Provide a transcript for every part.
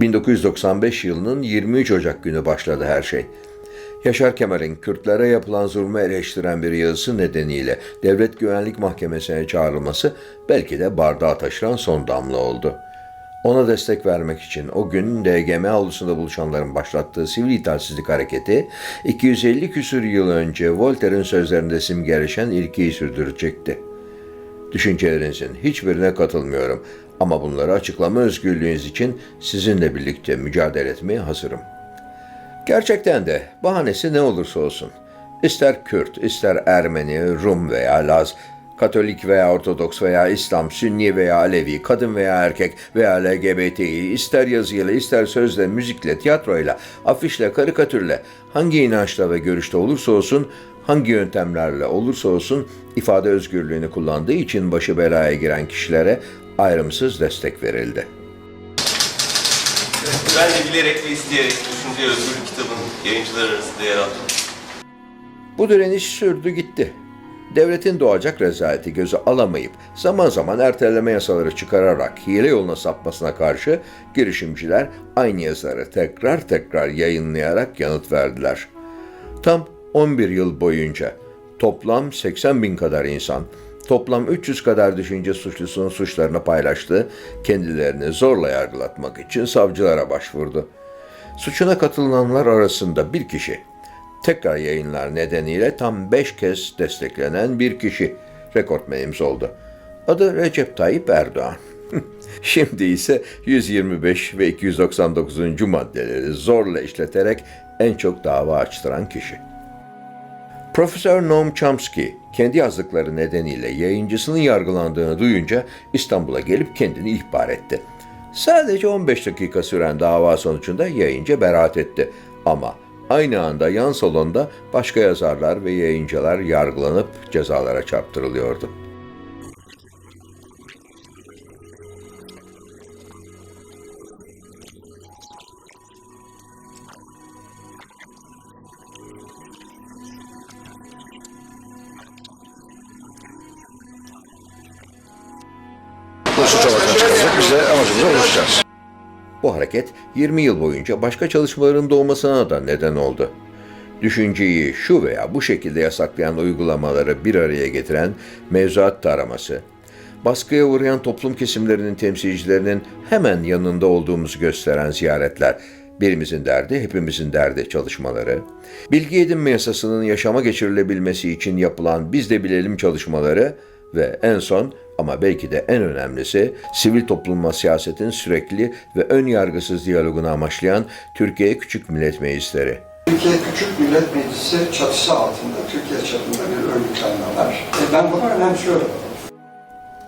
1995 yılının 23 Ocak günü başladı her şey. Yaşar Kemal'in Kürtlere yapılan zulmü eleştiren bir yazısı nedeniyle Devlet Güvenlik Mahkemesi'ne çağrılması belki de bardağı taşıran son damla oldu. Ona destek vermek için o gün DGM avlusunda buluşanların başlattığı sivil itaatsizlik hareketi 250 küsür yıl önce Voltaire'in sözlerinde simgeleşen ilkeyi sürdürecekti. Düşüncelerinizin hiçbirine katılmıyorum ama bunları açıklama özgürlüğünüz için sizinle birlikte mücadele etmeye hazırım. Gerçekten de bahanesi ne olursa olsun. İster Kürt, ister Ermeni, Rum veya Laz, Katolik veya Ortodoks veya İslam, Sünni veya Alevi, kadın veya erkek veya LGBTİ, ister yazıyla, ister sözle, müzikle, tiyatroyla, afişle, karikatürle, hangi inançla ve görüşte olursa olsun, hangi yöntemlerle olursa olsun ifade özgürlüğünü kullandığı için başı belaya giren kişilere ayrımsız destek verildi. Ben de bilerek ve isteyerek Düşünce Özgürlük kitabının yayıncılar arasında yer aldım. Bu direniş sürdü gitti. Devletin doğacak rezaleti göze alamayıp zaman zaman erteleme yasaları çıkararak hile yoluna sapmasına karşı girişimciler aynı yazıları tekrar tekrar yayınlayarak yanıt verdiler. Tam 11 yıl boyunca toplam 80 bin kadar insan, toplam 300 kadar düşünce suçlusunun suçlarını paylaştı, kendilerini zorla yargılatmak için savcılara başvurdu. Suçuna katılanlar arasında bir kişi, tekrar yayınlar nedeniyle tam 5 kez desteklenen bir kişi rekortmenimiz oldu. Adı Recep Tayyip Erdoğan. Şimdi ise 125 ve 299. maddeleri zorla işleterek en çok dava açtıran kişi. Profesör Noam Chomsky kendi yazdıkları nedeniyle yayıncısının yargılandığını duyunca İstanbul'a gelip kendini ihbar etti. Sadece 15 dakika süren dava sonucunda yayıncı beraat etti. Ama aynı anda yan salonda başka yazarlar ve yayıncılar yargılanıp cezalara çarptırılıyordu. Biz de amacımıza ulaşacağız. Bu hareket 20 yıl boyunca başka çalışmaların doğmasına da neden oldu. Düşünceyi şu veya bu şekilde yasaklayan uygulamaları bir araya getiren mevzuat taraması, baskıya uğrayan toplum kesimlerinin temsilcilerinin hemen yanında olduğumuzu gösteren ziyaretler, birimizin derdi, hepimizin derdi çalışmaları, bilgi edinme yasasının yaşama geçirilebilmesi için yapılan biz de bilelim çalışmaları ve en son ama belki de en önemlisi sivil toplumla siyasetin sürekli ve ön yargısız diyalogunu amaçlayan Türkiye Küçük Millet Meclisleri. Türkiye Küçük Millet Meclisi çatısı altında Türkiye çapında bir örgütlenme var. E ben bunu önemsiyorum.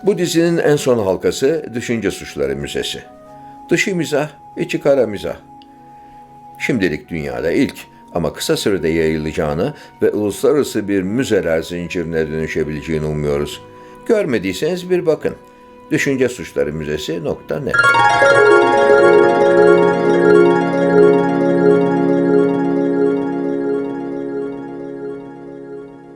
Bu dizinin en son halkası Düşünce Suçları Müzesi. Dışı mizah, içi kara mizah. Şimdilik dünyada ilk ama kısa sürede yayılacağını ve uluslararası bir müzeler zincirine dönüşebileceğini umuyoruz. Görmediyseniz bir bakın. Düşünce Suçları Müzesi.net